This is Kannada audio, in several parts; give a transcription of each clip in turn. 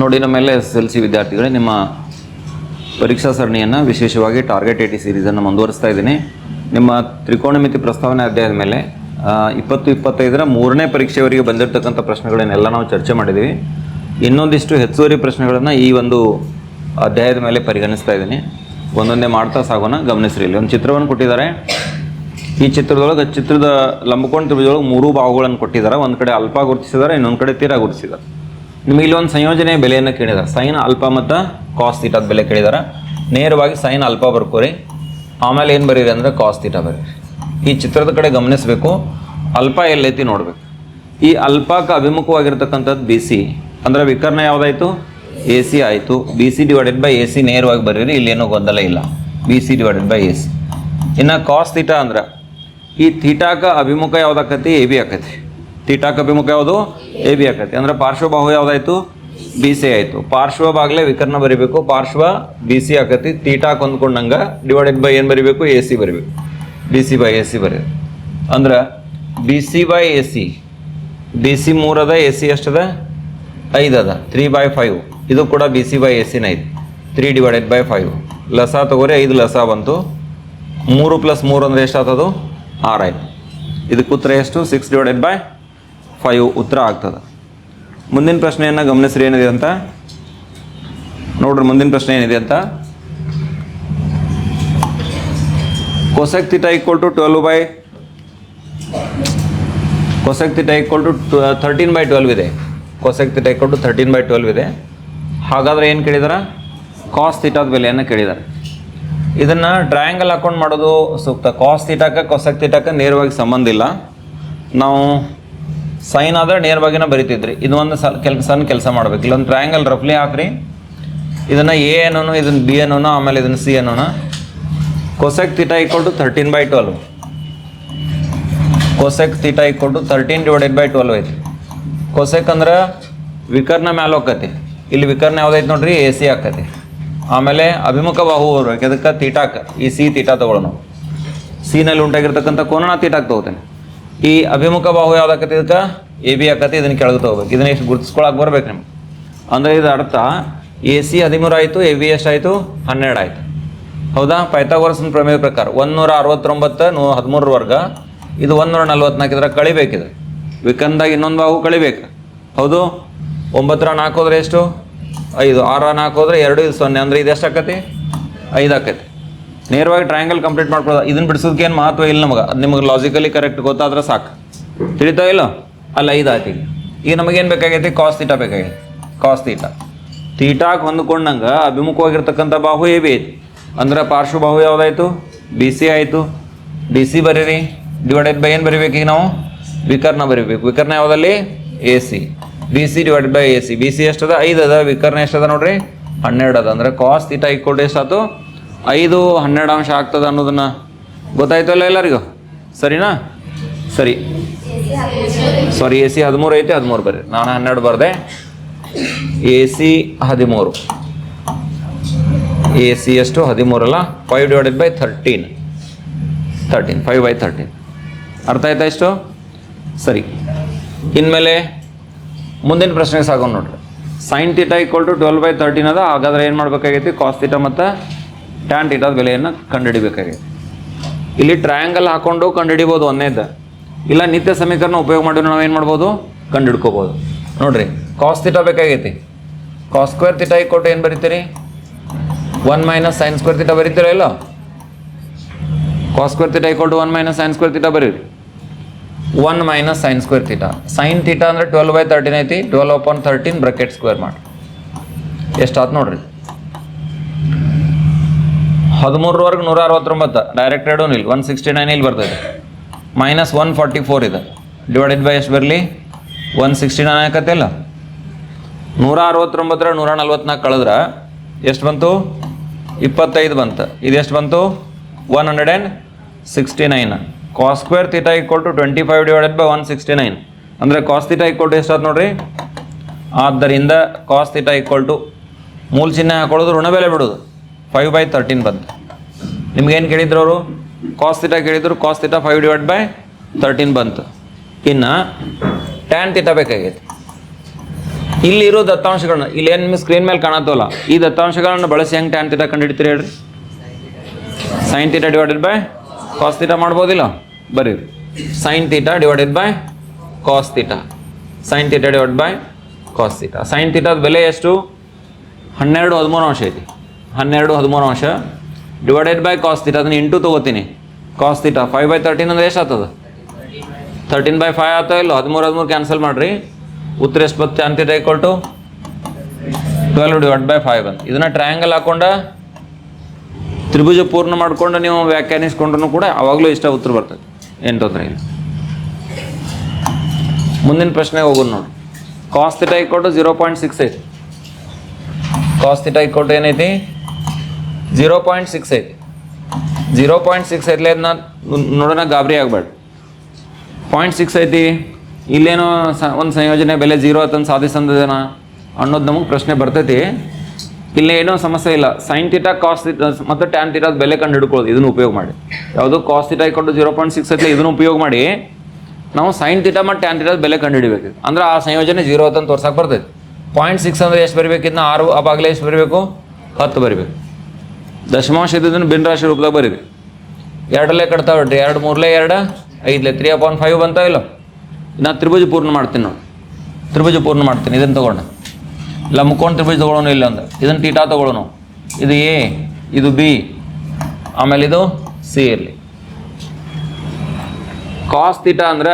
ನೋಡಿ ನಮ್ಮೆಲ್ಲ ಎಸ್ ಎಲ್ ಸಿ ವಿದ್ಯಾರ್ಥಿಗಳೇ, ನಿಮ್ಮ ಪರೀಕ್ಷಾ ಸರಣಿಯನ್ನು ವಿಶೇಷವಾಗಿ ಟಾರ್ಗೆಟ್ ಏಟಿ ಸೀರೀಸನ್ನು ಮುಂದುವರಿಸ್ತಾ ಇದ್ದೀನಿ. ನಿಮ್ಮ ತ್ರಿಕೋಣಮಿತಿ ಪ್ರಸ್ತಾವನೆ ಅಧ್ಯಾಯದ ಮೇಲೆ ಇಪ್ಪತ್ತು, ಇಪ್ಪತ್ತೈದರ ಮೂರನೇ ಪರೀಕ್ಷೆಯವರೆಗೆ ಬಂದಿರತಕ್ಕಂಥ ಪ್ರಶ್ನೆಗಳನ್ನೆಲ್ಲ ನಾವು ಚರ್ಚೆ ಮಾಡಿದ್ದೀವಿ ಇನ್ನೊಂದಿಷ್ಟು ಹೆಚ್ಚುವರಿ ಪ್ರಶ್ನೆಗಳನ್ನು ಈ ಒಂದು ಅಧ್ಯಾಯದ ಮೇಲೆ ಪರಿಗಣಿಸ್ತಾ ಇದ್ದೀನಿ. ಒಂದೊಂದೇ ಮಾಡ್ತಾ ಸಾಗೋಣ, ಗಮನಿಸ್ರಿ. ಇಲ್ಲಿ ಒಂದು ಚಿತ್ರವನ್ನು ಕೊಟ್ಟಿದ್ದಾರೆ. ಈ ಚಿತ್ರದೊಳಗೆ ಚಿತ್ರದ ಲಂಬಕೋಣ ತ್ರಿಭುಜದೊಳಗೆ ಮೂರು ಭಾಗಗಳನ್ನು ಕೊಟ್ಟಿದ್ದಾರೆ. ಒಂದು ಕಡೆ ಅಲ್ಪ ಗುರುತಿಸಿದ್ದಾರೆ, ಇನ್ನೊಂದು ಕಡೆ ತೀರ ಗುರುತಿಸಿದ್ದಾರೆ. ನಿಮಗೆ ಇಲ್ಲೊಂದು ಸಂಯೋಜನೆ ಬೆಲೆಯನ್ನು ಕೇಳಿದ್ದಾರೆ ಸೈನ್ ಅಲ್ಪ ಮತ್ತು ಕಾಸ್ ತೀಟದ ಬೆಲೆ ಕೇಳಿದ್ದಾರೆ ನೇರವಾಗಿ ಸೈನ್ ಅಲ್ಪ ಬರ್ಕೋರಿ ಆಮೇಲೆ ಏನು ಬರೀರಿ ಅಂದರೆ ಕಾಸ್ ತೀಟ ಬರೀರಿ. ಈ ಚಿತ್ರದ ಕಡೆ ಗಮನಿಸಬೇಕು. ಅಲ್ಪ ಎಲ್ಲೈತಿ ನೋಡಬೇಕು. ಈ ಅಲ್ಪಕ್ಕೆ ಅಭಿಮುಖವಾಗಿರ್ತಕ್ಕಂಥದ್ದು ಬಿ ಸಿ ಅಂದರೆ ವಿಕರ್ಣ ಯಾವುದಾಯಿತು? ಎ ಸಿ ಆಯಿತು. B C divided by A C ನೇರವಾಗಿ ಬರೀರಿ. ಇಲ್ಲೇನೂ ಗೊಂದಲ ಇಲ್ಲ. B C divided by A C ಇನ್ನು ಕಾಸ್ ತೀಟ ಅಂದ್ರೆ ಈ ತೀಟಾಕ ಅಭಿಮುಖ ಯಾವುದಾಕತಿ? ಎ ಬಿ ಆಕತಿ. ಥೀಟಾಕ ಅಭಿಮುಖ ಯಾವುದು? ಎ ಬಿ ಆಕತಿ. ಅಂದ್ರೆ ಪಾರ್ಶ್ವಬಾಹು ಯಾವ್ದಾಯ್ತು? ಬಿ ಸಿ ಆಯಿತು. ಪಾರ್ಶ್ವ ಭಾಗಲೇ ವಿಕರ್ಣ ಬರಿಬೇಕು. ಪಾರ್ಶ್ವ, ಬಿ ಸಿ ಆಕತಿ ತೀಟಾಕ್ ಕೊಂದ್ಕೊಂಡಂಗೆ, ಡಿವೈಡೆಡ್ ಬೈ ಏನು ಬರಿಬೇಕು? ಎ ಸಿ ಬರಿಬೇಕು. B C by A C ಬರೀ ಅಂದ್ರೆ B C by A C. B C ಮೂರದ A C ಎಷ್ಟದ ಐದು ಅದ. Three by five. ಇದು ಕೂಡ ಬಿ ಸಿ ಬೈ ಎ ಸಿನ ಐದು ತ್ರೀ ಡಿವೈಡೆಡ್ ಬೈ ಫೈವ್. ಲಸ ತಗೋರಿ, ಐದು ಲಸ ಬಂತು. ಮೂರು ಪ್ಲಸ್ ಮೂರು ಅಂದರೆ ಎಷ್ಟಾಗ್ತದು ಆರು ಆಯಿತು. ಇದಕ್ಕೆ ಉತ್ತರ ಎಷ್ಟು? ಸಿಕ್ಸ್ ಡಿವೈಡೆಡ್ ಬೈ ಫೈವ್ ಉತ್ತರ ಆಗ್ತದೆ. ಮುಂದಿನ ಪ್ರಶ್ನೆಯನ್ನು ಗಮನಿಸ್ರಿ, ಏನಿದೆ ಅಂತ? ನೋಡ್ರಿ, ಮುಂದಿನ ಪ್ರಶ್ನೆ ಏನಿದೆ ಅಂತ? Cosec theta equal to twelve by cosec theta equal to thirteen by twelve ಇದೆ. Cosec theta equal to thirteen by twelve ಇದೆ. ಹಾಗಾದ್ರೆ ಏನು ಕೇಳಿದಾರೆ? ಕಾಸ್ ಥೀಟಾದ ಬೆಲೆಯನ್ನು ಕೇಳಿದ್ದಾರೆ ಇದನ್ನು ಟ್ರಯಾಂಗಲ್ ಹಾಕೊಂಡು ಮಾಡೋದು ಸೂಕ್ತ. ಕಾಸ್ ಥೀಟಾಕ ಕೊಸೆಕ್ ಥೀಟಾಕ ನೇರವಾಗಿ ಸಂಬಂಧ ಇಲ್ಲ. ನಾವು ಸೈನ್ ಆದರೆ ನೇರವಾಗಿನ ಬರಿತಿದ್ರಿ. ಇದು ಒಂದು ಸಲ ಕೆಲ್, ಸಣ್ಣ ಕೆಲಸ ಮಾಡ್ಬೇಕು. ಇಲ್ಲೊಂದು ಟ್ರಯಾಂಗಲ್ ರಫ್ಲಿ ಹಾಕ್ರಿ. ಇದನ್ನು ಎ ಏನೋನು ಇದನ್ನು ಬಿ ಏನೋನು ಆಮೇಲೆ ಇದನ್ನು C ಅನ್ನೋಣ cosec theta equal to thirteen by twelve cosec theta equal to thirteen divided by twelve ಐತಿ. ಕೊಸೆಕ್ ಅಂದ್ರೆ ವಿಕರ್ನ ಮ್ಯಾಲ ಹೋಗತಿ ಇಲ್ಲಿ ವಿಕರ್ನ ಯಾವ್ದೈತಿ ನೋಡ್ರಿ? ಎ ಸಿ ಆಕತಿ ಆಮೇಲೆ ಅಭಿಮುಖ ಬಾಹು ಅದಕ್ಕೆ ತೀಟಾಕ ಈ ಸಿ ತೀಟಾ ತಗೊಳ್ಳೋಣ ಸಿನಲ್ಲಿ ಉಂಟಾಗಿರ್ತಕ್ಕಂಥ ಕೋನ ತೀಟಾಕ್ ತಗೋತೇನೆ. ಈ ಅಭಿಮುಖ ಬಾಹು ಯಾವ್ದಾಕತಿ ಇದಕ್ಕೆ? ಎ ಬಿ ಆಕತಿ ಇದನ್ನ ಕೆಳಗೆ ತಗೋಬೇಕು. ಇದನ್ನ ಎಷ್ಟು ಗುರುತಿಸ್ಕೊಳಕ್ಕೆ ಬರ್ಬೇಕು ನಿಮ್ಗೆ. ಅಂದರೆ ಇದು ಅರ್ಥ, ಎ ಸಿ ಹದಿಮೂರು ಆಯಿತು, ಎ ಬಿ ಎಷ್ಟಾಯಿತು ಹನ್ನೆರಡು ಆಯಿತು. ಹೌದಾ? ಪೈಥಾಗೋರಸ್ನ ಪ್ರಮೇಯ ಪ್ರಕಾರ, ಒಂದೂರ ಅರವತ್ತೊಂಬತ್ತು ನೂ ಹದಿಮೂರು ವರ್ಗ, ಇದು ಒಂದೂರ ನಲ್ವತ್ನಾಲ್ಕಿದ್ರೆ ಕಳಿಬೇಕಿದೆ. ವಿಕಂದಾಗ ಇನ್ನೊಂದು ಬಾಹು ಕಳಿಬೇಕು. ಹೌದು? ಒಂಬತ್ತರ ನಾಲ್ಕು ಹೋದ್ರೆ ಎಷ್ಟು? ಐದು. ಆರ ನಾಲ್ಕು ಹೋದ್ರೆ ಎರಡು, ಇದು ಸೊನ್ನೆ. ಅಂದರೆ ಇದು ಎಷ್ಟು ಆಕತಿ ಐದು ಆಕತಿ ನೇರವಾಗಿ ಟ್ರಯಾಂಗಲ್ ಕಂಪ್ಲೀಟ್ ಮಾಡ್ಕೊಳ್ಳೋದು ಇದನ್ನು ಬಿಡಿಸೋದಕ್ಕೆ ಏನು ಮಹತ್ವ ಇಲ್ಲ ನಮಗೆ. ಅದು ನಿಮಗೆ ಲಾಜಿಕಲಿ ಕರೆಕ್ಟ್ ಗೊತ್ತಾದ್ರೆ ಸಾಕು. ತಿಳಿತಾ ಇಲ್ಲ? ಅಲ್ಲ, ಐದು ಆಯ್ತು ಈಗ. ನಮಗೇನು ಬೇಕಾಗೈತಿ? ಕಾಸ್ ತೀಟ ಬೇಕಾಗೈತಿ. ಕಾಸ್ ತೀಟ ತೀಟಾಕ್ ಹೊಂದ್ಕೊಂಡಂಗೆ ಅಭಿಮುಖವಾಗಿರ್ತಕ್ಕಂಥ ಬಾಹು ಎ ಬಿ ಐತಿ. ಅಂದ್ರೆ ಪಾರ್ಶ್ವಬಾಹು ಯಾವುದಾಯ್ತು? ಬಿ ಸಿ ಆಯಿತು. ಬಿ ಸಿ ಬರೀರಿ. ಡಿವೈಡೆಡ್ ಬೈ ಏನು ಬರಿಬೇಕು ಈಗ ನಾವು? ವಿಕರ್ಣ ಬರಿಬೇಕು. ವಿಕರ್ಣ ಯಾವುದಲ್ಲಿ? A C B C divided by A C B C ಎಷ್ಟದ? ಐದು ಅದ. ವಿಕರ್ಣ ಎಷ್ಟದ ನೋಡ್ರಿ? ಹನ್ನೆರಡು ಅದ ಅಂದ್ರೆ ಕಾಸ್ ತೀಟ ಈಕ್ವಲ್ ಎಷ್ಟಾಯ್ತು? ಐದು ಹನ್ನೆರಡು ಅಂಶ ಆಗ್ತದೆ ಅನ್ನೋದನ್ನ ಗೊತ್ತಾಯ್ತಲ್ಲ ಎಲ್ಲರಿಗೂ? ಸರಿನಾ? ಸರಿ. ಸಾರಿ ಎ ಸಿ ಹದಿಮೂರು ಐತೆ, ಹದಿಮೂರು ಬರ್ರಿ. ನಾನು ಹನ್ನೆರಡು ಬರ್ದೆ. ಎ ಸಿ ಹದಿಮೂರು. ಎ ಸಿ ಎಷ್ಟು? ಹದಿಮೂರಲ್ಲ five divided by thirteen thirteen five by thirteen ಅರ್ಥ ಆಯ್ತಾ ಎಷ್ಟು ಸರಿ. ಇನ್ಮೇಲೆ ಮುಂದಿನ ಪ್ರಶ್ನೆಗೆ ಸಾಗೋಣ ನೋಡ್ರಿ. Sine theta equal to twelve by thirteen ಅದ, ಹಾಗಾದ್ರೆ ಏನು ಮಾಡಬೇಕಾಗೈತಿ? ಕಾಸ್ ತೀಟಾ ಮತ್ತು ಟ್ಯಾನ್ ಟೀಟಾದ ಬೆಲೆಯನ್ನು ಕಂಡುಹಿಡಿಬೇಕಾಗಿದೆ. ಇಲ್ಲಿ ಟ್ರಯಾಂಗಲ್ ಹಾಕೊಂಡು ಕಂಡುಹಿಡಿಬೋದು ಒಂದೇದ. ಇಲ್ಲ ನಿತ್ಯ ಸಮೀಕರಣ ಉಪಯೋಗ ಮಾಡಿ ನಾವು ಏನು ಮಾಡ್ಬೋದು? ಕಂಡುಹಿಡ್ಕೋಬೋದು. ನೋಡ್ರಿ ಕಾಸ್ ತಿಟ ಬೇಕಾಗೈತಿ. ಕಾಸ್ ಸ್ಕ್ವೇರ್ ತಿಟ ಕೊಟ್ಟು ಏನು ಬರೀತೀರಿ? One minus sine square theta ಬರೀತೀರ ಇಲ್ಲ? ಕಾಸ್ ಸ್ಕ್ವೇರ್ ತಿಟ ಕೊಟ್ಟು one minus sine square theta ಬರೀರಿ. One minus sine square theta sine theta ಅಂದರೆ ಟ್ವೆಲ್ ಬೈ ತರ್ಟೀನ್ ಐತಿ. Twelve upon thirteen bracket square ಮಾಡಿ. ಎಷ್ಟಾತು ನೋಡ್ರಿ? ಹದಿಮೂರವರೆಗೆ ನೂರ ಅರವತ್ತೊಂಬತ್ತು ಡೈರೆಕ್ಟ್ ಎರಡೂ ಇಲ್ಲಿ ಒನ್ ಸಿಕ್ಸ್ಟಿ ನೈನ್ ಇಲ್ಲಿ ಬರ್ತದೆ. ಮೈನಸ್ ಒನ್ ಫಾರ್ಟಿ ಫೋರ್ ಇದೆ. ಡಿವೈಡೆಡ್ ಬೈ ಎಷ್ಟು ಬರಲಿ? ಒನ್ ಸಿಕ್ಸ್ಟಿ ನೈನ್ ಹಾಕತ್ತಿಲ್ಲ ನೂರ ಅರವತ್ತೊಂಬತ್ತರ ನೂರ ನಲ್ವತ್ನಾಲ್ಕು ಕಳೆದ್ರೆ ಎಷ್ಟು ಬಂತು? ಇಪ್ಪತ್ತೈದು ಬಂತು. ಇದು ಎಷ್ಟು ಬಂತು? One hundred and sixty nine cos square theta equal to twenty five divided by one sixty nine ಅಂದರೆ ಕಾಸ್ ತೀಟಾ ಈಕ್ವಲ್ ಟು ಎಷ್ಟಾಯ್ತು ನೋಡ್ರಿ? ಆದ್ದರಿಂದ ಕಾಸ್ ತೀಟಾ ಈಕ್ವಲ್ ಟು ಮೂಲ ಚಿಹ್ನೆ ಹಾಕೊಳ್ಳೋದು ಋಣ ಬೆಲೆ ಬಿಡೋದು ಫೈವ್ ಬೈ ತರ್ಟೀನ್ ಬಂತು. ನಿಮ್ಗೇನು ಕೇಳಿದ್ರು ಅವರು? ಕಾಸ್ ತೀಟಾ ಕೇಳಿದ್ರು cos theta five divide by thirteen ಬಂತು. ಇನ್ನು ಟ್ಯಾನ್ ತೀಟಾ ಬೇಕಾಗೈತಿ. ಇಲ್ಲಿರೋ ದತ್ತಾಂಶಗಳನ್ನ, ಇಲ್ಲಿ ಏನು ನಿಮಗೆ ಸ್ಕ್ರೀನ್ ಮೇಲೆ ಕಾಣತ್ತಲ್ಲ, ಈ ದತ್ತಾಂಶಗಳನ್ನು ಬಳಸಿ ಹೆಂಗೆ ಟ್ಯಾನ್ ತೀಟ ಕಂಡುಹಿಡ್ತೀರಿ ಹೇಳ್ರಿ? Sine theta divided by cos theta ಮಾಡ್ಬೋದಿಲ್ಲ? ಬರೀರಿ sine theta divided by cos theta sine theta divide by cos theta sine ತೀಟಾದ ಬೆಲೆ ಎಷ್ಟು? ಹನ್ನೆರಡು ಹದಿಮೂರು ಅಂಶ ಐತಿ. ಹನ್ನೆರಡು ಹದಿಮೂರು ಅಂಶ. ಡಿವೈಡೆಡ್ ಬೈ ಕಾಸ್ ತೀಟ ಅದನ್ನ into ತೊಗೋತೀನಿ. Cos theta five by thirteen ಅಂದ್ರೆ ಎಷ್ಟು ಆಗ್ತದೆ? ತರ್ಟೀನ್ ಬೈ ಫೈವ್ ಆಗ್ತಾ ಇಲ್ಲ? ಹದಿಮೂರು ಹದಿಮೂರು ಕ್ಯಾನ್ಸಲ್ ಮಾಡಿರಿ. ಉತ್ತರ ಎಷ್ಟು ಬತ್ತೆ ಅಂತಿದೆ equal to twelve divide by five ಅಂತ. ಇದನ್ನ ಟ್ರಯಾಂಗಲ್ ಹಾಕೊಂಡ ತ್ರಿಭುಜ ಪೂರ್ಣ ಮಾಡ್ಕೊಂಡು ನೀವು ವ್ಯಾಖ್ಯಾನಿಸ್ಕೊಂಡ್ರು ಕೂಡ ಅವಾಗಲೂ ಇಷ್ಟ ಉತ್ತರ ಬರ್ತದೆ. ಏನು ತೊಂದರೆ ಇಲ್ಲ. ಮುಂದಿನ ಪ್ರಶ್ನೆಗೆ ಹೋಗೋದು ನೋಡಿ. ಕಾಸ್ ತಿಟ ಇಕ್ಕೊಟ್ಟು ಜೀರೋ ಪಾಯಿಂಟ್ ಸಿಕ್ಸ್ ಐತಿ ಕಾಸ್ ತಿಟ ಇಕ್ಕೊಟ್ಟು ಏನೈತಿ? ಜೀರೋ ಪಾಯಿಂಟ್ ಸಿಕ್ಸ್ ಐತಿ ಜೀರೋ ಪಾಯಿಂಟ್ ಸಿಕ್ಸ್ ಐತ್ಲೆ ಅದನ್ನ ನೋಡೋಣ ಗಾಬರಿ ಆಗಬೇಡ. ಪಾಯಿಂಟ್ ಸಿಕ್ಸ್ ಐತಿ. ಇಲ್ಲೇನೋ ಸ, ಒಂದು ಸಂಯೋಜನೆ ಬೆಲೆ ಜೀರೋ ಆತಂದು ಸಾಧಿಸಂದದೇನ ಅನ್ನೋದು ನಮಗೆ ಪ್ರಶ್ನೆ ಬರ್ತೈತಿ. ಇಲ್ಲ ಏನೋ ಸಮಸ್ಯೆ ಇಲ್ಲ. ಸೈನ್ ತೀಟ ಕಾಸ್ ಮತ್ತು ಟ್ಯಾನ್ ತೀಟದ ಬೆಲೆ ಕಂಡು ಹಿಡ್ಕೊಳ್ಳೋದು ಇದನ್ನು ಉಪಯೋಗ ಮಾಡಿ. ಯಾವುದು ಕಾಸ್ ತೀಟ ಇಕ್ಕೊಂಡು ಜೀರೋ ಪಾಯಿಂಟ್ ಸಿಕ್ಸ್ ಐತಿ ಇದನ್ನು ಉಪಯೋಗ ಮಾಡಿ, ನಾವು ಸೈನ್ ತೀಟ ಮತ್ತು ಟ್ಯಾನ್ ತೀಟದ ಬೆಲೆ ಕಂಡು ಹಿಡಿಬೇಕು ಅಂದ್ರೆ ಆ ಸಂಯೋಜನೆ ಜೀರೋ ಅಂತ ತೋರ್ಸಕ್ಕೆ ಬರ್ತೈತಿ. ಪಾಯಿಂಟ್ ಸಿಕ್ಸ್ ಅಂದರೆ ಎಷ್ಟು ಬರಬೇಕಿದ್ನ? ಆರು, ಆ ಬಾಗಿಲೇ ಎಷ್ಟು ಬರಬೇಕು? ಹತ್ತು ಬರಬೇಕು. ದಶಮಾಂಶ ಇದ್ದದನ್ನು ಬಿನ್ ರಾಶಿ ರೂಪದಾಗ ಬರೀರಿ. ಎರಡಲ್ಲೇ ಕಟ್ತಾವ ರೀ ಎರಡು ಮೂರಲೇ ಎರಡು, ಐದಲೇ ತ್ರೀ ಅಪಾಯಿಂಟ್ ಫೈವ್ ಬಂತಾವ ಇಲ್ಲ? ನಾ ತ್ರಿಭುಜ ಪೂರ್ಣ ಮಾಡ್ತೀನಿ ನೋಡಿ. ತ್ರಿಭುಜ ಪೂರ್ಣ ಮಾಡ್ತೀನಿ. ಇದನ್ನು ತೊಗೊಂಡು. ಇಲ್ಲ, ಮುಕ್ಕೊಂಡು ತ್ರಿಭುಜ ತೊಗೊಳೋನು ಇಲ್ಲ ಅಂದ್ರೆ. ಇದನ್ನು ಟೀಟಾ ತೊಗೊಳೋನು. ಇದು ಎ, ಇದು ಬಿ, ಆಮೇಲೆ ಇದು ಸಿ ಇರಲಿ. ಕಾಸ್ ತೀಟಾ ಅಂದ್ರೆ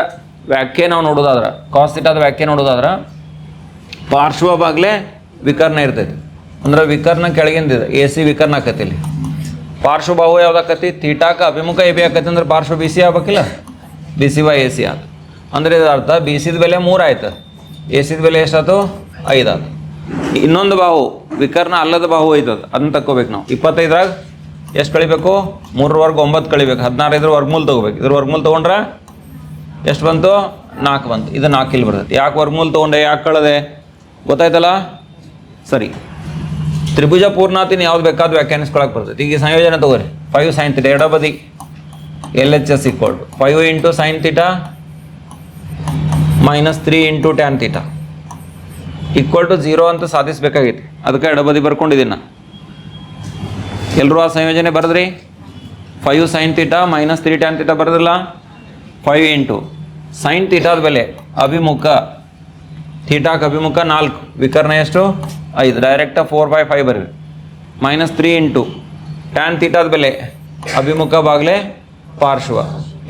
ವ್ಯಾಖ್ಯೆ ನಾವು ನೋಡೋದಾದ್ರೆ ಕಾಸ್ ತೀಟಾದ ವ್ಯಾಖ್ಯೆ ನೋಡೋದಾದ್ರೆ ಪಾರ್ಶ್ವ ಭಾಗಲೇ ವಿಕರ್ಣ ಇರ್ತೈತಿ. ಅಂದ್ರೆ ವಿಕರ್ಣ ಕೆಳಗಿಂದಿದೆ ಎ ಸಿ ವಿಕರ್ಣ ಆಕತಿ ಇಲ್ಲಿ. ಪಾರ್ಶ್ವಬಾಹು ಯಾವ್ದಾಕತಿ? ತೀಟಾಕ ಅಭಿಮುಖ ಎ ಬಿ ಆಕತಿ ಅಂದ್ರೆ ಪಾರ್ಶ್ವ B C ಆಗ್ಬೇಕಿಲ್ಲ? B C by A C ಆದ ಅಂದ್ರೆ ಇದರ ಅರ್ಥ, ಬಿ ಸಿದ ಬೆಲೆ ಮೂರು ಆಯ್ತು. ಎ ಸಿದ ಬೆಲೆ ಎಷ್ಟಾಯ್ತು ಐದು ಆಯ್ತು ಇನ್ನೊಂದು ಬಾಹು, ವಿಕರ್ಣ ಅಲ್ಲದ ಬಾಹು ಐತದ. ಅದನ್ನ ತಕ್ಕೋಬೇಕು ನಾವು. ಇಪ್ಪತ್ತೈದ್ರಾಗ ಎಷ್ಟು ಕಳಿಬೇಕು? ಮೂರರ ವರ್ಗ ಒಂಬತ್ತು ಕಳಿಬೇಕು. ಹದಿನಾರು ಇದ್ರ ವರ್ಗಮೂಲ ತೊಗೋಬೇಕು. ಇದ್ರ ವರ್ಗಮೂಲ ತೊಗೊಂಡ್ರೆ ಎಷ್ಟು ಬಂತು? ನಾಲ್ಕು ಬಂತು. ಇದು ನಾಲ್ಕು ಇಲ್ಲಿ ಬರ್ತೈತೆ. ಯಾಕೆ ವರ್ಗಮೂಲ ತೊಗೊಂಡೆ? ಯಾಕೆ ಕಳದೆ? ಗೊತ್ತಾಯ್ತಲ್ಲ? ಸರಿ. ತ್ರಿಭುಜ ಪೂರ್ಣಾತಿನ ಯಾವ್ದು ಬೇಕಾದ್ರೂ ವ್ಯಾಖ್ಯಾನಿಸ್ಕೊಳಕ್ಕೆ ಬರ್ತೈತಿ. ಈಗ ಸಂಯೋಜನೆ ತಗೋರಿ. ಫೈವ್ ಸೈನ್ ತಿಟ ಎಡ ಬದಿ L H S equal to five into sine theta minus three into tan theta equal to zero ಅಂತ ಸಾಧಿಸಬೇಕಾಗಿತ್ತು ಅದಕ್ಕೆ ಎಡಬದಿ ಬರ್ಕೊಂಡಿದ್ದೀನಿ ನಾ. ಎಲ್ಲರೂ ಆ ಸಂಯೋಜನೆ ಬರೆದ್ರಿ? Five sine theta minus three tan theta ಬರೋದಿಲ್ಲ ಫೈವ್ ಇಂಟು ಸೈನ್ ತೀಟಾದ ಬೆಲೆ ಅಭಿಮುಖ ಥೀಟಾಕ್ ಅಭಿಮುಖ ನಾಲ್ಕು. ವಿಕರ್ಣ ಎಷ್ಟು? ಐದು ಡೈರೆಕ್ಟ ಫೋರ್ ಬೈ ಫೈವ್ ಬರ್ರಿ. ಮೈನಸ್ ತ್ರೀ ಇಂಟು ಟ್ಯಾನ್ ತೀಟಾದ ಬೆಲೆ ಅಭಿಮುಖ ಬಾಗ್ಲೆ ಪಾರ್ಶ್ವ.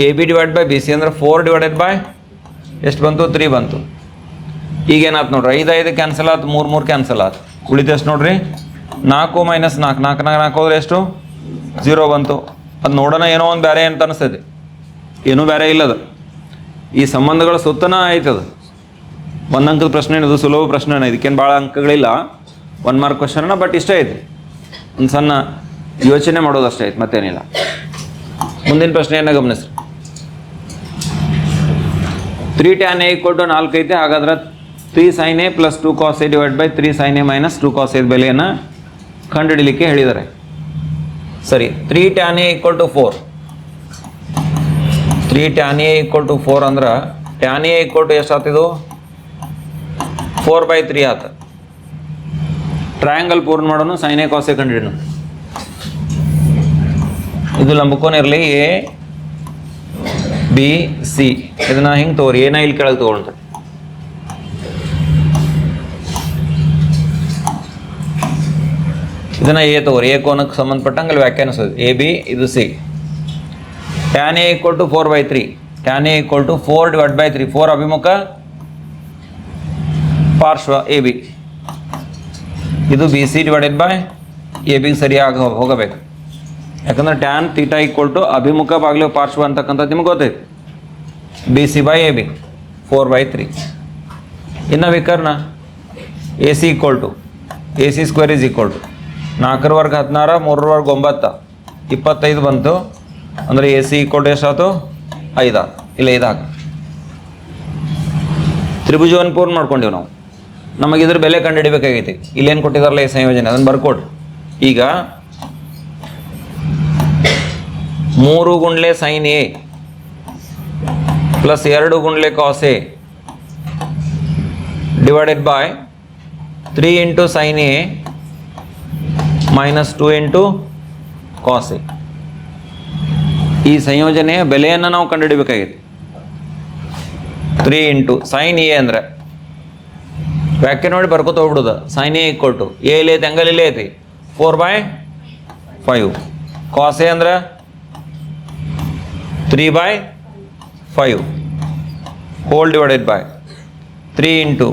A B divide by B C ಅಂದ್ರೆ ಫೋರ್ ಡಿವೈಡೆಡ್ ಬೈ ಎಷ್ಟು ಬಂತು? ತ್ರೀ ಬಂತು. ಈಗೇನಾಯ್ತು ನೋಡ್ರಿ, ಐದು ಐದು ಕ್ಯಾನ್ಸಲ್ ಆಯ್ತು ಮೂರು ಮೂರು ಕ್ಯಾನ್ಸಲ್ ಆಯ್ತು ಉಳಿತು ಎಷ್ಟು ನೋಡ್ರಿ? ನಾಲ್ಕು ಮೈನಸ್ ನಾಲ್ಕು ನಾಲ್ಕು ನಾಲ್ಕು ನಾಲ್ಕು ಹೋದ್ರೆ ಎಷ್ಟು? ಜೀರೋ ಬಂತು. ಅದು ನೋಡೋಣ ಏನೋ ಒಂದು ಬೇರೆ ಅಂತ ಅನಿಸ್ತದೆ. ಏನೂ ಬೇರೆ ಇಲ್ಲದು. ಈ ಸಂಬಂಧಗಳ ಸುತ್ತನ ಆಯ್ತದು. ಒಂದು ಅಂಕದ ಪ್ರಶ್ನೆ ಇದು ಸುಲಭ ಪ್ರಶ್ನೆ ಇದಕ್ಕೇನು ಭಾಳ ಅಂಕಗಳಿಲ್ಲ. ಒನ್ ಮಾರ್ಕ್ ಕ್ವಶನ ಬಟ್ ಇಷ್ಟೇ ಐತಿ. ಒಂದು ಸಣ್ಣ ಯೋಚನೆ ಮಾಡೋದು ಅಷ್ಟೇ ಐತೆ, ಮತ್ತೇನಿಲ್ಲ. ಮುಂದಿನ ಪ್ರಶ್ನೆಯನ್ನು ಗಮನಿಸ್ರಿ? Three tan A equal to ನಾಲ್ಕು ಐತೆ, ಹಾಗಾದ್ರೆ three sine A plus two cos A divide by three sine A minus two cos A ಬೆಲೆಯನ್ನು ಕಂಡುಹಿಡಲಿಕ್ಕೆ ಹೇಳಿದ್ದಾರೆ. ಸರಿ three tan A equal to four three tan A equal to four ಅಂದ್ರೆ ಟ್ಯಾನ್ ಎ ಈಕ್ವಲ್ ಟು ಎಷ್ಟು ಆತಿದು ಫೋರ್ ಬೈ ತ್ರೀ ಆತ. ಟ್ರಯಾಂಗಲ್ ಪೂರ್ಣ ಮಾಡೋನು ಸೈನೇ ಕಾಸ್ ಕಂಡುಹಿಡಿನು ಇದು ಲಂಬಕೋನ ಇರಲಿ ಎ ಬಿ ಸಿ ಇದನ್ನ ಹಿಂಗೆ ತಗೋರಿ ಏನ ಇಲ್ಲಿ ಕೆಳಗೆ ತಗೊಳ್ತಾರೆ ಇದನ್ನ ಎ ತಗೋರಿ ಎ ಕೋನಕ್ಕೆ ಸಂಬಂಧಪಟ್ಟಂಗೆ ಅಲ್ಲಿ ವ್ಯಾಖ್ಯಾನಿಸೋದು. ಎ ಬಿ ಇದು C tan A equal to four by three tan A equal to four divide by three four ಅಭಿಮುಖ ಪಾರ್ಶ್ವ ಎ ಬಿ ಇದು B C divided by A ಬಿಗೆ ಸರಿಯಾಗಿ ಹೋಗ- ಹೋಗಬೇಕು. ಯಾಕಂದ್ರೆ ಟ್ಯಾನ್ ತೀಟಾ ಈಕ್ವಲ್ ಟು ಅಭಿಮುಖ ಬಾಗಿಲು ಪಾರ್ಶ್ವ ಅಂತಕ್ಕಂಥದ್ದು ನಿಮ್ಗೆ ಗೊತ್ತೈತೆ. B C by A B four by three ಇನ್ನು ವಿಕರ್ಣ A C equal to A C square is equal to ನಾಲ್ಕರ ವರ್ಗ ಹದಿನಾರು, ಮೂರರ ವರ್ಗ ಒಂಬತ್ತು. ಇಪ್ಪತ್ತೈದು ಬಂತು. ಅಂದರೆ ಎ ಸಿ ಈಕ್ವಲ್ ಟು ಎಷ್ಟಾಯ್ತು? ಐದು. ಇಲ್ಲ ಐದು ತ್ರಿಭುಜವನ್ನು ಪೂರ್ಣ ಮಾಡ್ಕೊಂಡೀವಿ ನಾವು. ನಮಗೆ ಇದ್ರ ಬೆಲೆ ಕಂಡುಹಿಡಿಬೇಕಾಗೈತಿ. ಇಲ್ಲೇನು ಕೊಟ್ಟಿದಾರಲ್ಲ ಈ ಸಂಯೋಜನೆ? ಅದನ್ನು ಬರ್ಕೊಡ್ರಿ. ಈಗ ಮೂರು ಗುಂಡ್ಲೆ ಸೈನ್ ಎ ಪ್ಲಸ್ ಎರಡು ಗುಂಡ್ಲೆ cos A divided by three into sine A minus two into cos A. ಈ ಸಂಯೋಜನೆಯ ಬೆಲೆಯನ್ನು ನಾವು ಕಂಡುಹಿಡಬೇಕಾಗಿದೆ ತ್ರೀ ಇಂಟು ಸೈನ್ ಎ ಅಂದರೆ ವ್ಯಾಖ್ಯೆ ನೋಡಿ ಬರ್ಕೋತ ಹೋಗ್ಬಿಡುದ. Sine A equal to A ಇಲ್ಲಿ ಐತಿ ಹಂಗಲ್ ಇಲ್ಲೇ ಐತಿ. Four by five cos A ಅಂದ್ರೆ three by five whole divided by three into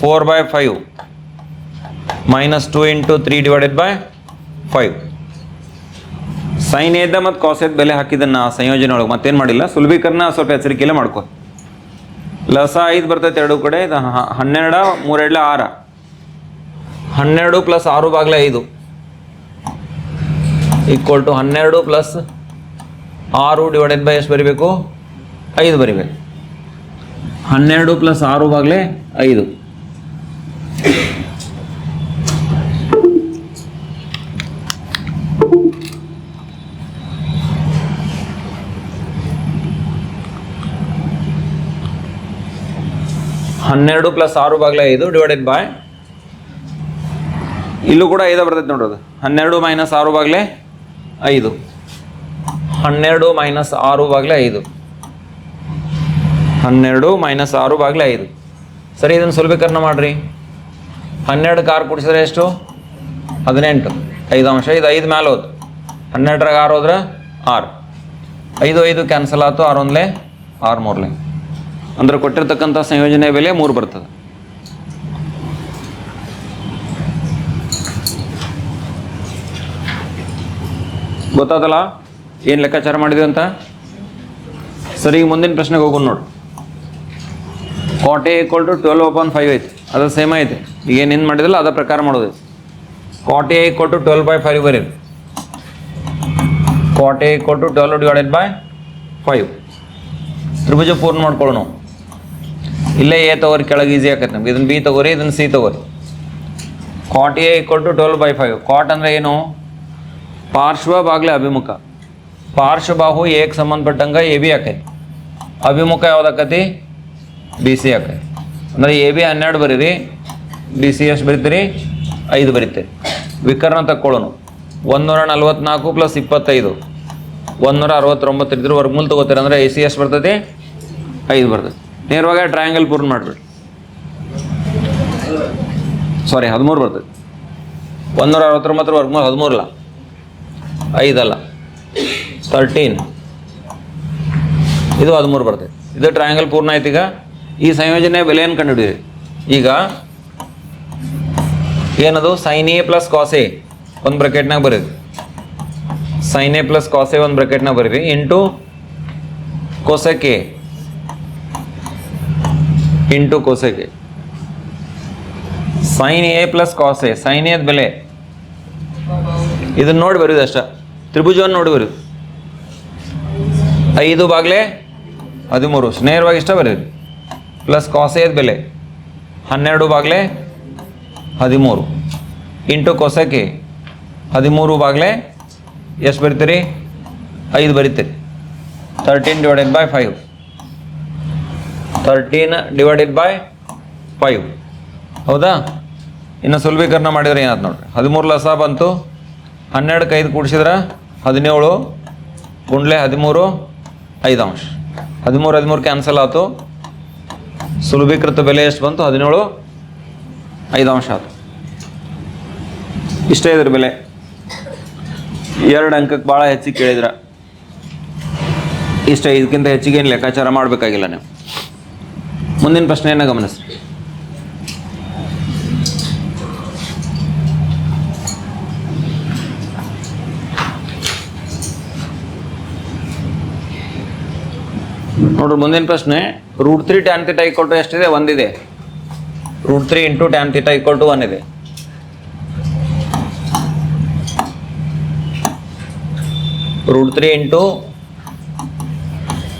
four by five minus two into three divided by five sine ಎದ್ದ ಮತ್ತು ಕಾಸೆದ್ ಬೆಲೆ ಹಾಕಿದ್ದನ್ನು ಸಂಯೋಜನೆ ಒಳಗೆ ಮತ್ತೇನು ಮಾಡಿಲ್ಲ? ಸುಲಭೀಕರಣ ಸ್ವಲ್ಪ ಎಚ್ಚರಿಕೆಯಲ್ಲೇ ಮಾಡ್ಕೊ. ಲಸ ಐದು ಬರ್ತೈತೆ ಎರಡು ಕಡೆ, ಇದು ಹನ್ನೆರಡು, ಮೂರೆರಡ್ಲೆ ಆರ. ಹನ್ನೆರಡು ಪ್ಲಸ್ ಆರು ಬಾಗ್ಲೆ ಐದು. ಈಕ್ವಲ್ ಟು ಹನ್ನೆರಡು ಪ್ಲಸ್ ಆರು ಡಿವೈಡೆಡ್ ಬೈ ಎಷ್ಟು ಬರಿಬೇಕು, ಐದು ಬರಿಬೇಕು. ಹನ್ನೆರಡು ಪ್ಲಸ್ ಆರು ಬಾಗ್ಲೆ ಐದು. ಹನ್ನೆರಡು ಪ್ಲಸ್ ಆರು ಭಾಗಲೇ ಐದು ಡಿವೈಡೆಡ್ ಬೈ ಇಲ್ಲೂ ಕೂಡ ಐದು ಬರ್ತೈತೆ ನೋಡೋದು ಹನ್ನೆರಡು ಮೈನಸ್ ಆರು ಬಾಗ್ಲೆ ಐದು. ಹನ್ನೆರಡು ಮೈನಸ್ ಆರು ಬಾಗ್ಲೆ ಐದು. ಹನ್ನೆರಡು ಮೈನಸ್ ಆರು ಬಾಗ್ಲೆ ಐದು. ಸರಿ, ಇದನ್ನು ಸುಲಭೀಕರಣ ಮಾಡಿರಿ. ಹನ್ನೆರಡು ಕಾರ್ ಕುಡಿಸಿದ್ರೆ ಎಷ್ಟು? ಹದಿನೆಂಟು. ಐದು ಅಂಶ, ಇದು ಐದು ಮೇಲೆ ಹೋದು ಹನ್ನೆರಡರಾಗ ಆರು ಹೋದ್ರೆ ಆರು. ಐದು ಐದು ಕ್ಯಾನ್ಸಲ್ ಆಯ್ತು, ಆರು ಒಂದಲೇ ಆರು ಮೂರ್ಲೆ ಅಂದ್ರೆ ಕೊಟ್ಟಿರ್ತಕ್ಕಂಥ ಸಂಯೋಜನೆ ಬೆಲೆ ಮೂರು ಬರ್ತದೆ. ಗೊತ್ತಾದಲ್ಲ ಏನು ಲೆಕ್ಕಾಚಾರ ಮಾಡಿದೆ ಅಂತ? ಸರಿ, ಈಗ ಮುಂದಿನ ಪ್ರಶ್ನೆಗೆ ಹೋಗೋಣ ನೋಡು. Cot A equal to twelve upon five ಐತೆ. ಅದು ಸೇಮ್ ಐತೆ. ಈಗ ಏನು ಮಾಡಿದಿಲ್ಲ ಅದ ಪ್ರಕಾರ ಮಾಡೋದು. Cot A equal to twelve by five ಬರೀ cot A equal to twelve divided by five ತ್ರಿಭುಜ ಪೂರ್ಣ ಮಾಡ್ಕೊಳ್ಳೋಣ. ಇಲ್ಲೇ ಎ ತಗೋರಿ, ಕೆಳಗೆ ಈಸಿ ಆಕೈತೆ ನಮ್ಗೆ. ಇದನ್ನ ಬಿ ತಗೋರಿ, ಇದನ್ನು ಸಿ ತಗೋರಿ. Cot A equal to twelve by five cot ಅಂದರೆ ಏನು? ಪಾರ್ಶ್ವ ಬಾಗ್ಲೆ ಅಭಿಮುಖ. ಪಾರ್ಶ್ವಬಾಹು ಏಕ್ ಸಂಬಂಧಪಟ್ಟಂಗೆ ಎ ಬಿ ಆಕೈತಿ. ಅಭಿಮುಖ ಯಾವ್ದಾಕತಿ? ಬಿ ಸಿ ಆಕೈತಿ. ಅಂದರೆ ಎ ಬಿ ಹನ್ನೆರಡು ಬರೀರಿ ಬಿ ಸಿ ಎಷ್ಟು ಬರಿತೀರಿ? ಐದು ಬರಿತೀರಿ. ವಿಕರ್ಣ ತಕ್ಕೊಳ್ಳೋನು. ಒಂದೂರ ನಲ್ವತ್ನಾಲ್ಕು ಪ್ಲಸ್ ಇಪ್ಪತ್ತೈದು. ಒಂದೂರ ಅರವತ್ತೊಂಬತ್ತು ಇದ್ರೆ ವರ್ಗಮೂಲ ತಗೋತೀರಿ ಅಂದರೆ ಎ ಸಿ ಎಷ್ಟು ಬರ್ತೈತಿ? ಐದು ಬರ್ತೈತಿ. ನೇರವಾಗಿ ಟ್ರಯಾಂಗಲ್ ಪೂರ್ಣ ಮಾಡಿರಿ ಸಾರಿ ಹದಿಮೂರು ಬರ್ತದೆ. ಒಂದೂರ ಅರವತ್ತೊಂಬತ್ತರ ವರ್ಗಮೂಲ ಹದಿಮೂರಲ್ಲ? ಐದಲ್ಲ? ತರ್ಟೀನ್ ಇದು ಹದಿಮೂರು ಬರ್ತದೆ. ಇದು ಟ್ರಯಾಂಗಲ್ ಪೂರ್ಣ ಆಯ್ತು ಈಗ ಈ ಸಂಯೋಜನೆ ಬೆಲೆಯನ್ನು ಕಂಡುಹಿಡಿಯಿರಿ. ಈಗ ಏನದು? ಸೈನ್ ಎ ಪ್ಲಸ್ ಕಾಸೆ ಒಂದು ಬ್ರಕೆಟ್ನಾಗ ಬರೀರಿ ಸೈನ್ ಎ ಪ್ಲಸ್ ಕಾಸೆ ಒಂದು ಬ್ರಕೆಟ್ನಾಗ ಬರೀರಿ into cosec A into cosec sine A plus A, sine ಎದ್ ಬೆಲೆ. ಇದನ್ನ ನೋಡಿ ಬರೋದು ಅಷ್ಟ. ತ್ರಿಭುಜವನ್ನು ನೋಡಿ ಬರೋದು. ಐದು ಬಾಗ್ಲೆ ಹದಿಮೂರು, ನೇರವಾಗಿ ಇಷ್ಟ ಬರೋದು ಪ್ಲಸ್ ಕಾಸೆಯದ ಬೆಲೆ, ಹನ್ನೆರಡು ಬಾಗ್ಲೆ ಹದಿಮೂರು. ಇಂಟು ಕೊಸಕ್ಕೆ ಹದಿಮೂರು ಬಾಗ್ಲೆ ಎಷ್ಟು ಬರಿತೀರಿ? ಐದು ಬರಿತೀರಿ. Thirteen divided by five thirteen divided by five ಹೌದಾ? ಇನ್ನು ಸುಲಭೀಕರಣ ಮಾಡಿದರೆ ಏನಾಯ್ತು ನೋಡ್ರಿ? ಹದಿಮೂರು ಲಸ ಬಂತು. ಹನ್ನೆರಡು ಐದು ಕೂಡಿಸಿದ್ರೆ ಹದಿನೇಳು ಕುಂಡ್ಲೆ ಹದಿಮೂರು ಐದು ಅಂಶ ಹದಿಮೂರು ಹದಿಮೂರು ಕ್ಯಾನ್ಸಲ್ ಆಯ್ತು. ಸುಲಭೀಕೃತ ಬೆಲೆ ಎಷ್ಟು ಬಂತು? ಹದಿನೇಳು ಐದು ಅಂಶ ಆಯ್ತು. ಇಷ್ಟೇ ಇದ್ರ ಬೆಲೆ. ಎರಡು ಅಂಕಕ್ಕೆ ಭಾಳ ಹೆಚ್ಚಿಗೆ ಕೇಳಿದ್ರ. ಇಷ್ಟೇ, ಇದಕ್ಕಿಂತ ಹೆಚ್ಚಿಗೆ ಏನು ಲೆಕ್ಕಾಚಾರ ಮಾಡಬೇಕಾಗಿಲ್ಲ ನೀವು. ಮುಂದಿನ ಪ್ರಶ್ನೆಯನ್ನು ಗಮನಿಸಿ. ನೋಡ್ರಿ, ಮುಂದಿನ ಪ್ರಶ್ನೆ root three tan theta equal to ಎಷ್ಟಿದೆ? ಒಂದಿದೆ. Root three into tan theta equal to one ಇದೆ. Root three into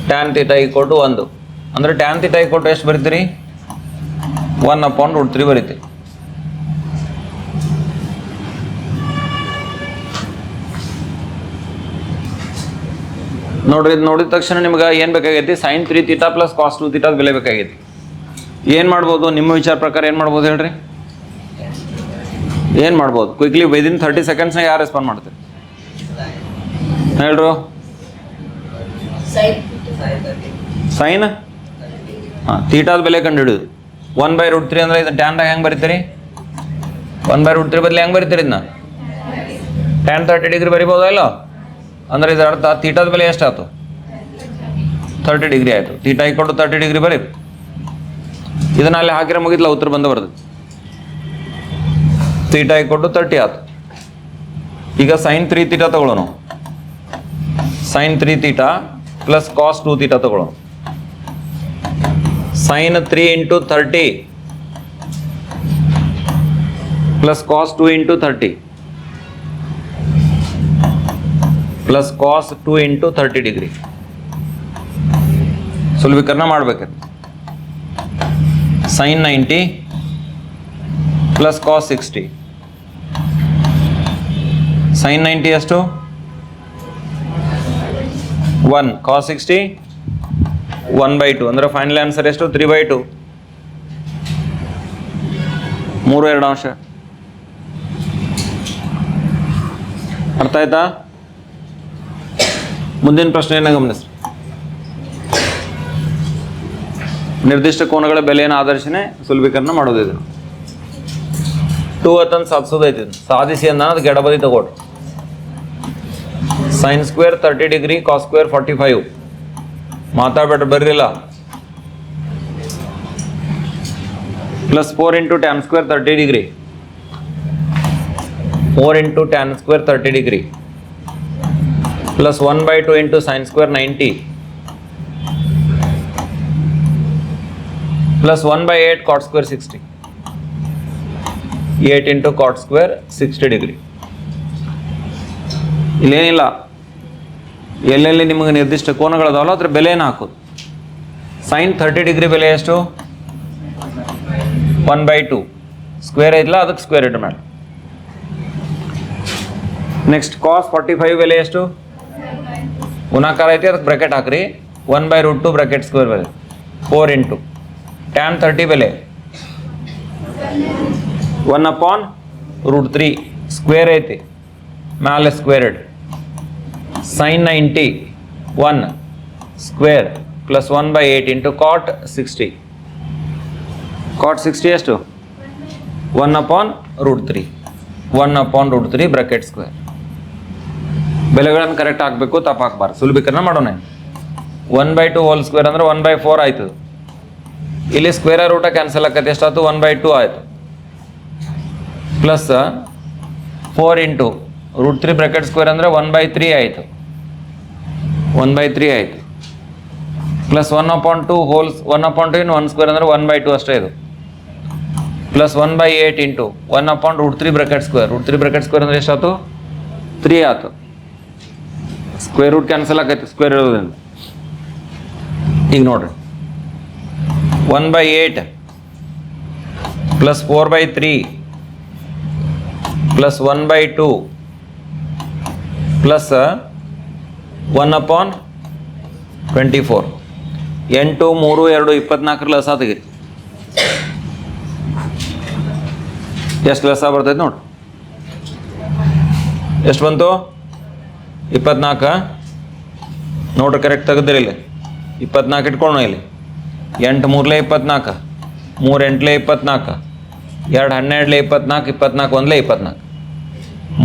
tan theta equal to ಒಂದು. ಅಂದರೆ ಟ್ಯಾನ್ ಥೀಟಾ ಈಕ್ವಲ್ ಟು ಎಷ್ಟು ಬರೀತೀರಿ? ಒನ್ ಅಪಾನ್ ರೂಟ್ ತ್ರೀ ಬರೀತೀರಿ. ನೋಡ್ರಿ ಇದು ನೋಡಿದ ತಕ್ಷಣ ನಿಮ್ಗೆ ಏನು ಬೇಕಾಗೈತಿ? Sine three theta plus cos two ತೀಟಾದ ಬೆಲೆ ಬೇಕಾಗೈತಿ. ಏನು ಮಾಡ್ಬೋದು? ನಿಮ್ಮ ವಿಚಾರ ಪ್ರಕಾರ ಏನು ಮಾಡ್ಬೋದು ಹೇಳ್ರಿ? ಏನು ಮಾಡ್ಬೋದು? ಕ್ವಿಕ್ಲಿ ವಿದಿನ್ ತರ್ಟಿ ಸೆಕೆಂಡ್ಸ್ನಾಗ ಯಾರು ರೆಸ್ಪಾಂಡ್ ಮಾಡ್ತೀರಿ? ಹೇಳ್ರು? ಸೈನ್ ಹಾಂ ತೀಟಾದ ಬೆಲೆ ಕಂಡುಹಿಡಿದು. ಒನ್ ಬೈ ರೂಟ್ ತ್ರೀ ಅಂದ್ರೆ ಇದು ಟ್ಯಾನ್ದಾಗ ಹೆಂಗೆ ಬರೀತೀರಿ? ಒನ್ ಬೈ ರೂಟ್ ತ್ರೀ ಬದಲು ಹೆಂಗೆ ಬರೀತೀರಿ ಇದನ್ನ ಟ್ಯಾನ್ ತರ್ಟಿ ಡಿಗ್ರಿ ಬರಿಬೋದಾ ಇಲ್ಲ? ಅಂದ್ರೆ ಇದರ ಅರ್ಥ ತೀಟಾದ ಬೆಲೆ ಎಷ್ಟಾಯ್ತು? ತರ್ಟಿ ಡಿಗ್ರಿ ಆಯಿತು. ತೀಟಾ ಇಕ್ಕೊಂಡು ತರ್ಟಿ ಡಿಗ್ರಿ ಬರೀ. ಇದನ್ನ ಅಲ್ಲಿ ಹಾಕಿರೋ ಮುಗಿದ್ಲ ಉತ್ತರ ಬಂದು ಬರ್ತದೆ. ತೀಟಾ ಇಕ್ಕೊಂಡು ತರ್ಟಿ ಆಯ್ತು. ಈಗ ಸೈನ್ ತ್ರೀ ತೀಟಾ ತಗೊಳ್ಳೋಣ. Sine three theta plus cos two theta ತಗೊಳ್ಳೋಣ. Sine three into thirty plus cos two into thirty plus cos two into thirty degree ಸುಲಭೀಕರಣ ಮಾಡ್ಬೇಕಾದ್ರೆ sine ninety plus cos sixty sine ninety ಎಷ್ಟು? One cos sixty one by two ಅಂದರೆ ಫೈನಲ್ ಆನ್ಸರ್ ಎಷ್ಟು? ತ್ರೀ ಬೈ ಟು ಮೂರು, ಎರಡು ಅಂಶ. ಅರ್ಥ ಆಯ್ತಾ? ಮುಂದಿನ ಪ್ರಶ್ನೆಯನ್ನು ಗಮನಿಸಿ ನಿರ್ದಿಷ್ಟ ಕೋನಗಳ ಬೆಲೆಯನ್ನು ಆಧರಿಸಿನೇ ಸುಲಭೀಕರಣ ಮಾಡೋದು ಇದನ್ನು ಟೂ ಹತ್ತಂದು ಸಾಧಿಸೋದೈತಿ. ಸಾಧಿಸಿ ಅಂದ ಅದು ಗೆಡಬದಿ ತಗೊಳ್ರಿ. Sine square thirty degree cos square forty five ಮಾತಾಡ್ಬೇಡ್ರಿ ಬರ್ರಿಲ್ಲ plus four into tan square thirty degree four into tan square thirty degree plus one by two into sine square ninety plus one by eight cot square sixty eight into cot square sixty degree ಇಲ್ಲೇನಿಲ್ಲ ಎಲ್ಲೆಲ್ಲಿ ನಿಮಗೆ ನಿರ್ದಿಷ್ಟ ಕೋನಗಳದಾವಲ್ಲ, ಅದ್ರ ಬೆಲೆಯನ್ನು ಹಾಕೋದು. ಸೈನ್ ಥರ್ಟಿ ಡಿಗ್ರಿ ಬೆಲೆ ಎಷ್ಟು? ಒನ್ ಬೈ ಟು ಸ್ಕ್ವೇರ್ ಐತಲ್ಲ ಅದಕ್ಕೆ ಸ್ಕ್ವೇರ್ ಇಟ್ ಮಾಡಿ ನೆಕ್ಸ್ಟ್ ಕಾಸ್ ಫಾರ್ಟಿ ಫೈವ್ ಬೆಲೆ ಎಷ್ಟು? ಗುಣಾಕಾರ ಐತಿ, ಅದಕ್ಕೆ ಬ್ರಾಕೆಟ್ ಹಾಕ್ರಿ. One by root two bracket square ಬೆಲೆ. ಫೋರ್ ಇಂಟು ಟ್ಯಾನ್ ತರ್ಟಿ ಬೆಲೆ. One upon root three square ಐತಿ. ಮ್ಯಾಲೆ squared sine ninety one square plus one by eight into cot sixty cot sixty ಎಷ್ಟು? One upon root three one upon root three bracket square ಬೆಲೆಗಳನ್ನು ಕರೆಕ್ಟ್ ಹಾಕಬೇಕು, ತಪ್ಪು ಹಾಕಬಾರ್ದು. ಸುಲಭೀಕರಣ ಮಾಡೋಣ. One by two whole square ಅಂದ್ರೆ ಒನ್ ಬೈ ಫೋರ್ ಆಯ್ತು. ಇಲ್ಲಿ ಸ್ಕ್ವೇರ್ ರೂಟ ಕ್ಯಾನ್ಸಲ್ ಆಕತ್ತೆ ಎಷ್ಟಾಯ್ತು? ಒನ್ ಬೈ ಟು ಆಯಿತು. Plus four into root three bracket square ಅಂದರೆ ಒನ್ ಬೈ ತ್ರೀ ಆಯಿತು. ಒನ್ ಬೈ ತ್ರೀ ಆಯಿತು. Plus one upon two wholes one upon two in one square ಅಂದರೆ ಒನ್ ಬೈ ಟು ಅಷ್ಟೇ ಇದು. Plus one by eight into one upon root three bracket square root three bracket square ಅಂದರೆ ಎಷ್ಟಾಯ್ತು? ತ್ರೀ ಆಯ್ತು. ಸ್ಕ್ವೇರ್ ರೂಟ್ ಕ್ಯಾನ್ಸಲ್ ಆಗೈತೆ ಸ್ಕ್ವೇರ್ ಇರೋದ್ರಿಂದ. ಈಗ ನೋಡ್ರಿ. One by eight plus four by three plus one by two plus one upon twenty four ಎಂಟು, ಮೂರು, ಎರಡು ಇಪ್ಪತ್ನಾಲ್ಕರ ಲಸ ತೆಗೀರಿ. ಎಷ್ಟು ಲಸ ಬರ್ತೈತೆ ನೋಡಿ. ಎಷ್ಟು ಬಂತು? ಇಪ್ಪತ್ನಾಲ್ಕು. ನೋಡ್ರಿ ಕರೆಕ್ಟ್ ತೆಗೆದ್ರಿ ಇಲ್ಲಿ. ಇಪ್ಪತ್ನಾಲ್ಕು ಇಟ್ಕೊಳ್ಳೋಣ ಇಲ್ಲಿ. ಎಂಟು ಮೂರಲೇ ಇಪ್ಪತ್ನಾಲ್ಕು. ಮೂರು ಎಂಟ್ಲೆ ಇಪ್ಪತ್ನಾಲ್ಕು. ಎರಡು ಹನ್ನೆರಡಲೆ ಇಪ್ಪತ್ನಾಲ್ಕು ಇಪ್ಪತ್ನಾಲ್ಕು ಒಂದಲೇ ಇಪ್ಪತ್ನಾಲ್ಕು.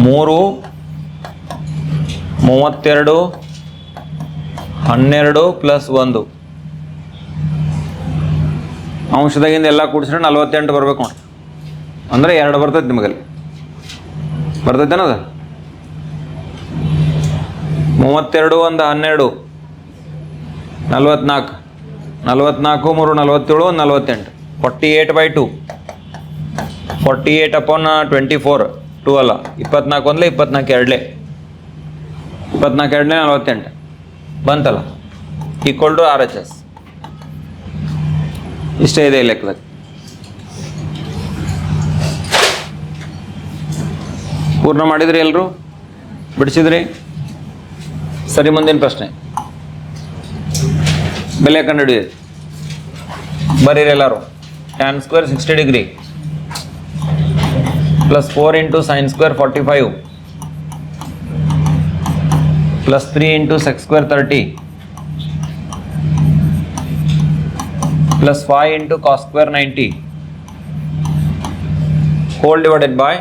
ಮೂರು ಮೂವತ್ತೆರಡು, ಹನ್ನೆರಡು ಪ್ಲಸ್ ಒಂದು. ಅಂಶದಾಗಿಂದ ಎಲ್ಲ ಕೂಡಿಸಿದ್ರೆ ನಲ್ವತ್ತೆಂಟು ಬರಬೇಕು ನೋಡ್ರಿ. ಅಂದರೆ ಎರಡು ಬರ್ತೈತೆ ನಿಮಗಲ್ಲಿ. ಬರ್ತೈತೇನದ ಮೂವತ್ತೆರಡು ಒಂದು ಹನ್ನೆರಡು, ನಲ್ವತ್ನಾಲ್ಕು. ನಲ್ವತ್ನಾಲ್ಕು ಮೂರು ನಲ್ವತ್ತೇಳು ಒಂದು ನಲ್ವತ್ತೆಂಟು. Forty eight by two forty eight upon twenty four two ಅಲ್ಲ. ಇಪ್ಪತ್ನಾಲ್ಕು ಒಂದಲೇ ಇಪ್ಪತ್ನಾಲ್ಕು ಎರಡಲೇ. ಇಪ್ಪತ್ನಾಲ್ಕು ಎರಡನೇ ನಲ್ವತ್ತೆಂಟು. ಬಂತಲ್ಲ? Equal to R H S ಇಷ್ಟೇ ಇದೆ ಈ ಪೂರ್ಣ ಮಾಡಿದ್ರಿ ಎಲ್ಲರೂ ಬಿಡಿಸಿದ್ರಿ? ಸರಿ, ಮುಂದಿನ ಪ್ರಶ್ನೆ. ಬೆಲೆ ಕಂಡುಹಿಡಿಯಿರಿ. ಬರೀರಿ ಎಲ್ಲರೂ. Tan square sixty degree plus four into sine square forty five plus three into sec square thirty plus five into cos square ninety whole divided by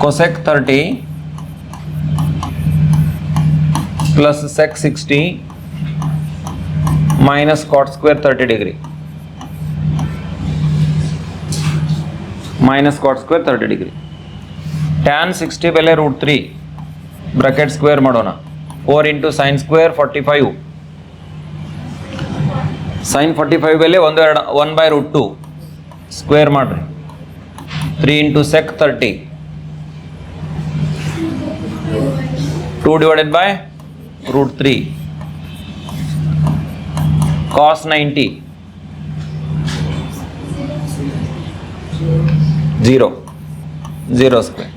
cosec 30 plus sec 60 minus cot square 30 degree minus cot square 30 degree tan 60 ಬೆಲೆ ರೂಟ್ ತ್ರೀ ಬ್ರಾಕೆಟ್ ಸ್ಕ್ವೇರ್ ಮಾಡೋಣ four into sine square forty five sine forty five ಬೆಲೆ ಒಂದು ಎರಡು one by root two square ಮಾಡ್ರಿ three into sec thirty two divided by root three cos ninety zero zero square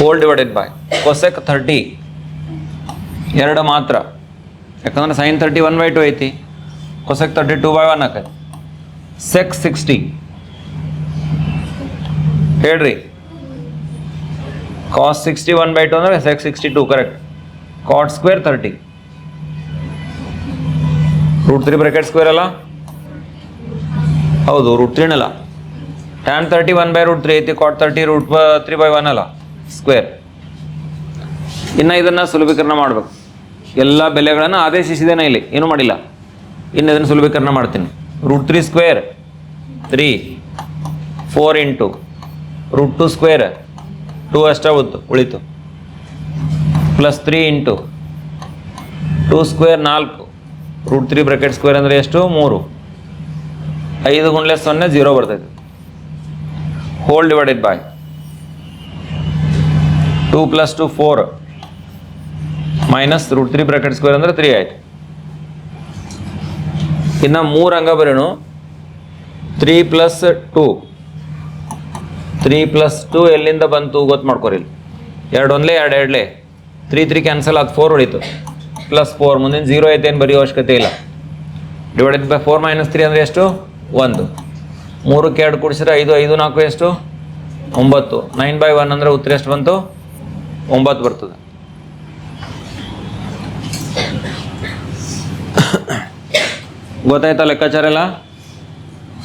four divided by cosec thirty ಎರಡು ಮಾತ್ರ. ಯಾಕಂದ್ರೆ sine thirty one by two ಐತಿ. Cosec thirty two by one ಆಕೈತಿ. ಸೆಕ್ ಸಿಕ್ಸ್ಟಿ ಹೇಳ್ರಿ. Cos sixty one by two ಅಂದರೆ sec sixty two correct cot square thirty root three bracket square ಅಲ್ಲ? ಹೌದು root ತ್ರೀನಲ್ಲ tan thirty one by root three ಐತಿ cot thirty root three by one ಅಲ್ಲ. ಸ್ಕ್ವೇರ್. ಇನ್ನು ಇದನ್ನು ಸುಲಭೀಕರಣ ಮಾಡಬೇಕು. ಎಲ್ಲ ಬೆಲೆಗಳನ್ನು ಆದೇಶಿಸಿದ್ದೇನೆ ಇಲ್ಲಿ, ಏನೂ ಮಾಡಿಲ್ಲ. ಇನ್ನು ಇದನ್ನು ಸುಲಭೀಕರಣ ಮಾಡ್ತೀನಿ. Root three square, three, four into, root two square, two ಅಷ್ಟೇ ಉಳಿತು ಉಳಿತು. Plus three into, two square ನಾಲ್ಕು, ರೂಟ್ ತ್ರೀ ಬ್ರಾಕೆಟ್ ಸ್ಕ್ವೇರ್ ಅಂದರೆ ಎಷ್ಟು? ಮೂರು. ಐದು ಗುಂಡ್ಲೆ ಸೊನ್ನೆ, ಜೀರೋ ಬರ್ತೈತೆ. Whole divided by two plus two four minus root three bracket square ಅಂದರೆ ತ್ರೀ ಆಯ್ತು. ಇನ್ನು ಮೂರು ಅಂಗ ಬರೀನು three plus two. Three plus two ಎಲ್ಲಿಂದ ಬಂತು ಗೊತ್ತು ಮಾಡ್ಕೊರಿ ಇಲ್ಲಿ. ಎರಡು ಒಂದ್ಲೆ, ಎರಡು ಎರಡ್ಲೆ. ತ್ರೀ ತ್ರೀ ಕ್ಯಾನ್ಸಲ್ ಅದು ಫೋರ್ ಹೊಡಿತು ಪ್ಲಸ್ ಫೋರ್ ಮುಂದಿನ ಜೀರೋ ಐತೆ ಏನು ಬರೆಯೋ ಅವಶ್ಯಕತೆ ಇಲ್ಲ. Divided by four minus three ಅಂದರೆ ಎಷ್ಟು? ಒಂದು. ಮೂರಕ್ಕೆ ಎರಡು ಕೂಡಿಸಿದ್ರೆ ಐದು ಐದು ನಾಲ್ಕು ಎಷ್ಟು? ಒಂಬತ್ತು. ನೈನ್ ಬೈ ಒನ್ ಅಂದರೆ ಉತ್ತರ ಎಷ್ಟು ಬಂತು? ಒಂಬತ್ತು ಬರ್ತದೆ. ಗೊತ್ತಾಯ್ತಾ ಲೆಕ್ಕಾಚಾರ ಎಲ್ಲ?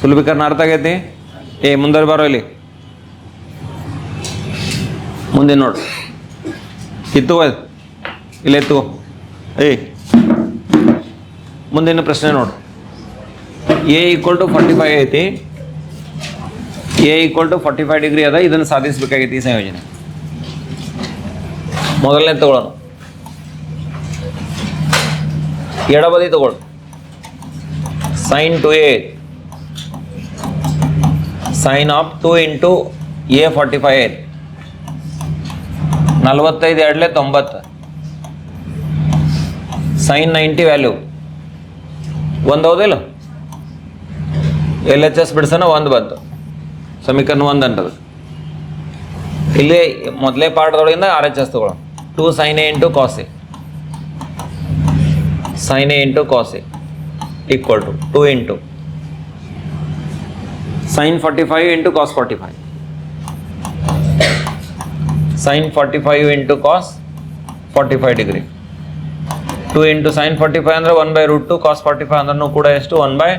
ಸುಲಭೀಕರಣ ಅರ್ಥ ಆಗೈತಿ? ಏ ಮುಂದೆ ಬರೋ ಇಲ್ಲಿ. ಮುಂದೆ ನೋಡು. ಇತ್ತು ಇಲ್ಲೇ ಇತ್ತು. ಏಯ್ ಮುಂದಿನ ಪ್ರಶ್ನೆ ನೋಡು. A equal to forty five ಐತಿ. A equal to forty five degree ಅದ, ಇದನ್ನು ಸಾಧಿಸಬೇಕಾಗೈತಿ ಈ ಸಂಯೋಜನೆ. ಮೊದಲನೇ ತಗೊಳ್ಳೋಣ. ಎಡಬದಿ ತಗೊಳ್ಳು. Sine two A sine of two into A forty five eight ನಲ್ವತ್ತೈದು ಎರಡಲೇ ತೊಂಬತ್ತು. ಸೈನ್ ನೈಂಟಿ ವ್ಯಾಲ್ಯೂ ಒಂದು ಹೌದಿಲ್ಲ? ಎಲ್ ಎಚ್ ಎಸ್ ಬಿಡ್ಸೋಣ ಒಂದು ಬಂತು. ಸಮೀಕರಣ ಒಂದು ಅಂತದ ಇಲ್ಲಿ ಮೊದಲೇ ಪಾಠದೊಳಗಿಂದ ಆರ್ ಎಚ್ ಎಸ್ ತಗೊಳ್ಳೋಣ. Two sine A into cos A sine A into cos A equal to two into sine forty five into cos forty five sine forty five into cos forty five degree two into sine forty five ಅಂದರೆ one by root two cos forty five ಅಂದ್ರೂ ಕೂಡ ಎಷ್ಟು one by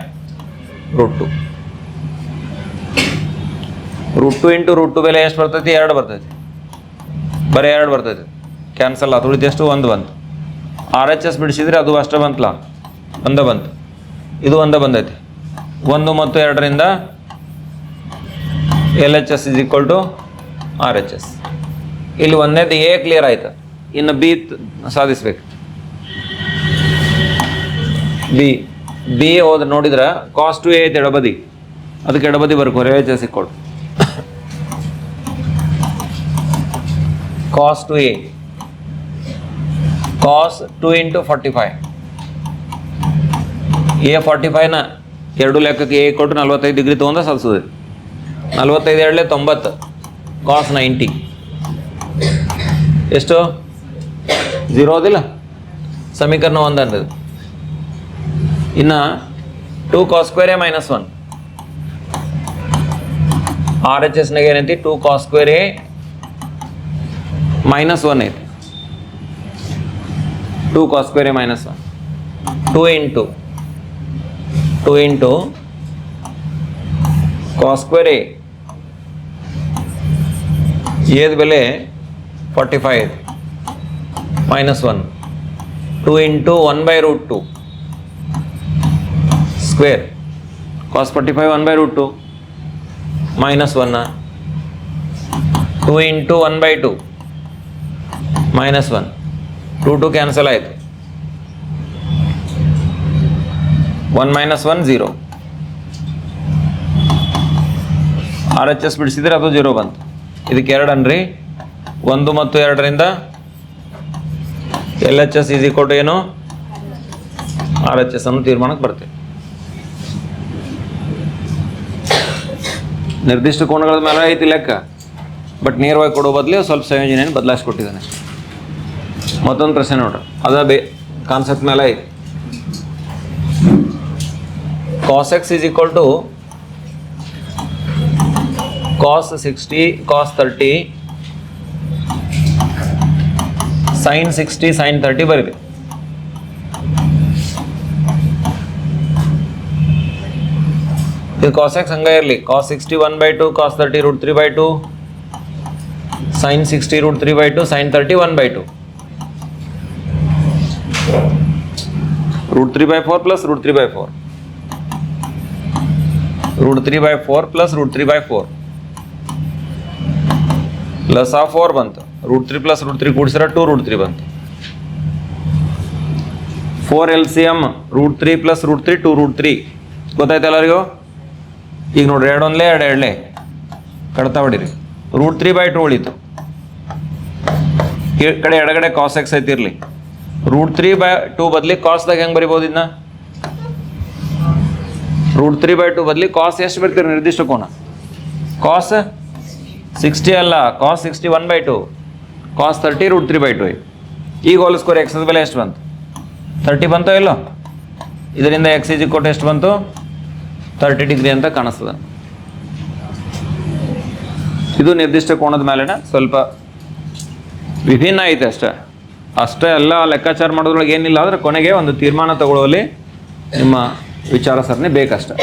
root two root two into root two ಬೆಲೆ ಎಷ್ಟು ಬರ್ತೈತಿ ಎರಡು ಬರ್ತೈತಿ ಬರೀ ಎರಡು ಬರ್ತೈತಿ ಕ್ಯಾನ್ಸಲ್ ಅದು ಉಳಿದೆಷ್ಟು ಒಂದು ಬಂತು. ಆರ್ ಎಚ್ ಎಸ್ ಬಿಡಿಸಿದ್ರೆ ಅದು ಅಷ್ಟೇ ಬಂತಲ್ಲ? ಒಂದೇ ಬಂತು. ಇದು ಒಂದೇ ಬಂದೈತಿ. ಒಂದು ಮತ್ತು ಎರಡರಿಂದ L H S is equal to R H S ಇಲ್ಲಿ ಒಂದನೇದು ಎ ಕ್ಲಿಯರ್ ಆಯ್ತು. ಇನ್ನು ಬಿ ಸಾಧಿಸ್ಬೇಕು. ಬಿ ಬಿ ಹೋದ್ರೆ ನೋಡಿದ್ರೆ ಕಾಸ್ಟ್ ಟು ಎ ಐತೆ ಎಡಬದಿ. ಅದಕ್ಕೆ ಎಡಬದಿ ಬರ್ಕೋ L H S ಇಕ್ಕೊಳ್ cos two A cos two into forty five A forty ಫೈವ್ನ ಎರಡು ಲೆಕ್ಕಕ್ಕೆ ಎ ಕೊಟ್ಟು ನಲ್ವತ್ತೈದು ಡಿಗ್ರಿ ತೊಗೊಂಡ ಸಲ್ಸೋದು ನಲ್ವತ್ತೈದು ಎರಡಲೆ ತೊಂಬತ್ತು ಕಾಸ್ ನೈಂಟಿ ಎಷ್ಟು? ಝೀರೋ ಅದಿಲ್ಲ ಸಮೀಕರಣ ಒಂದು ಅನ್ನೋದು ಇನ್ನು two cos square A minus one R H ಎಸ್ನಾಗ ಏನೈತಿ? Two cos square A minus one ಐತಿ. Two cos square A minus one two into two into cos square A ಏದ ಬೆಲೆ ಫಾರ್ಟಿ ಫೈವ್ ಐತಿ minus one two into one by root two square cos forty five one by root two minus ಒನ್ನ two into one by two minus one two two cancel ಆಯಿತು. One minus one zero R H S ಬಿಡಿಸಿದ್ರೆ ಅದು ಜೀರೋ ಬಂತು. ಇದಕ್ಕೆ ಎರಡು ಅನ್ರಿ. ಒಂದು ಮತ್ತು ಎರಡರಿಂದ ಎಲ್ ಎಚ್ ಎಸ್ ಈಸ್ ಕೊಟ್ಟು ಏನು? ಆರ್ ಎಚ್ ಎಸ್ ಅನ್ನು ತೀರ್ಮಾನಕ್ಕೆ ಬರ್ತೇವೆ. ನಿರ್ದಿಷ್ಟ ಕೋಣಗಳ ಮೇಲೆ ಐತಿ ಲೆಕ್ಕ. ಬಟ್ ನೇರವಾಗಿ ಕೊಡೋ ಬದಲು ಸ್ವಲ್ಪ ಸಂಯೋಜನೆಯನ್ನು ಬದಲಾಯಿಸ್ಕೊಟ್ಟಿದ್ದಾನೆ. ಮತ್ತೊಂದು ಪ್ರಶ್ನೆ ನೋಡ್ರಿ ಅದ ಬೇ ಕಾನ್ಸೆಪ್ಟ್ ಮೇಲೆ ಐತಿ cos x is equal to cos sixty cos thirty sine sixty sine thirty ಬರೀರಿ ಇದು ಕಾಸ್ ಎಕ್ಸ್ ಹಂಗೆ ಇರಲಿ. Cos sixty one by two cos thirty root three by two sine sixty root three by two sine thirty one by two root three by four plus root three by four root three by four plus root three by four plus ಆ ಫೋರ್ ಬಂತು. Root three plus root three ಕೂಡಿಸಿದ್ರೆ two root three ಬಂತು. Four L C M root three plus root three two root three ಗೊತ್ತಾಯ್ತು ಎಲ್ಲರಿಗೂ? ಈಗ ನೋಡ್ರಿ, ಎರಡು ಒಂದ್ಲೇ, ಎರಡು ಎರಡಲೇ. ಕಡ್ತಾ ಹೊಡಿರಿ. ರೂಟ್ ತ್ರೀ ಬೈ ಟು ಉಳಿತು. ಕಡೆ ಎಡಗಡೆ ಕಾಸ್ ಎಕ್ಸ್ ಐತಿರ್ಲಿ ರೂಟ್ ತ್ರೀ ಬೈ ಟೂ ಬದಲಿ ಕಾಸ್ದಾಗ ಹೆಂಗೆ ಬರಿಬೋದು ಇದನ್ನ ರೂಟ್ ತ್ರೀ ಬೈ ಟು ಬದಲಿ ಕಾಸ್ ಎಷ್ಟು ಬರ್ತೀರಿ ನಿರ್ದಿಷ್ಟ ಕೋನ? ಕಾಸ್ ಸಿಕ್ಸ್ಟಿ ಅಲ್ಲ cos sixty one by two cos thirty root three by two ಈಗ ಹೋಲಿಸ್ಕೋರಿ ಎಕ್ಸ್ ಬೆಲೆ ಎಷ್ಟು ಬಂತು? ತರ್ಟಿ ಬಂತೋ ಇಲ್ಲೋ? ಇದರಿಂದ ಎಕ್ಸ್ ಇಜಿ ಕೊಟ್ಟು ಎಷ್ಟು ಬಂತು? ತರ್ಟಿ ಡಿಗ್ರಿ ಅಂತ ಕಾಣಿಸ್ತದೆ. ಇದು ನಿರ್ದಿಷ್ಟ ಕೋಣದ ಮೇಲೆನ ಸ್ವಲ್ಪ ವಿಭಿನ್ನ ಐತೆ ಅಷ್ಟೇ. ಅಷ್ಟೇ ಎಲ್ಲ ಲೆಕ್ಕಾಚಾರ ಮಾಡೋದ್ರೊಳಗೆ ಏನಿಲ್ಲ ಆದರೆ ಕೊನೆಗೆ ಒಂದು ತೀರ್ಮಾನ ತಗೊಳ್ಳುವಲ್ಲಿ ನಿಮ್ಮ ವಿಚಾರ ಸರಣಿ ಬೇಕಷ್ಟೆ.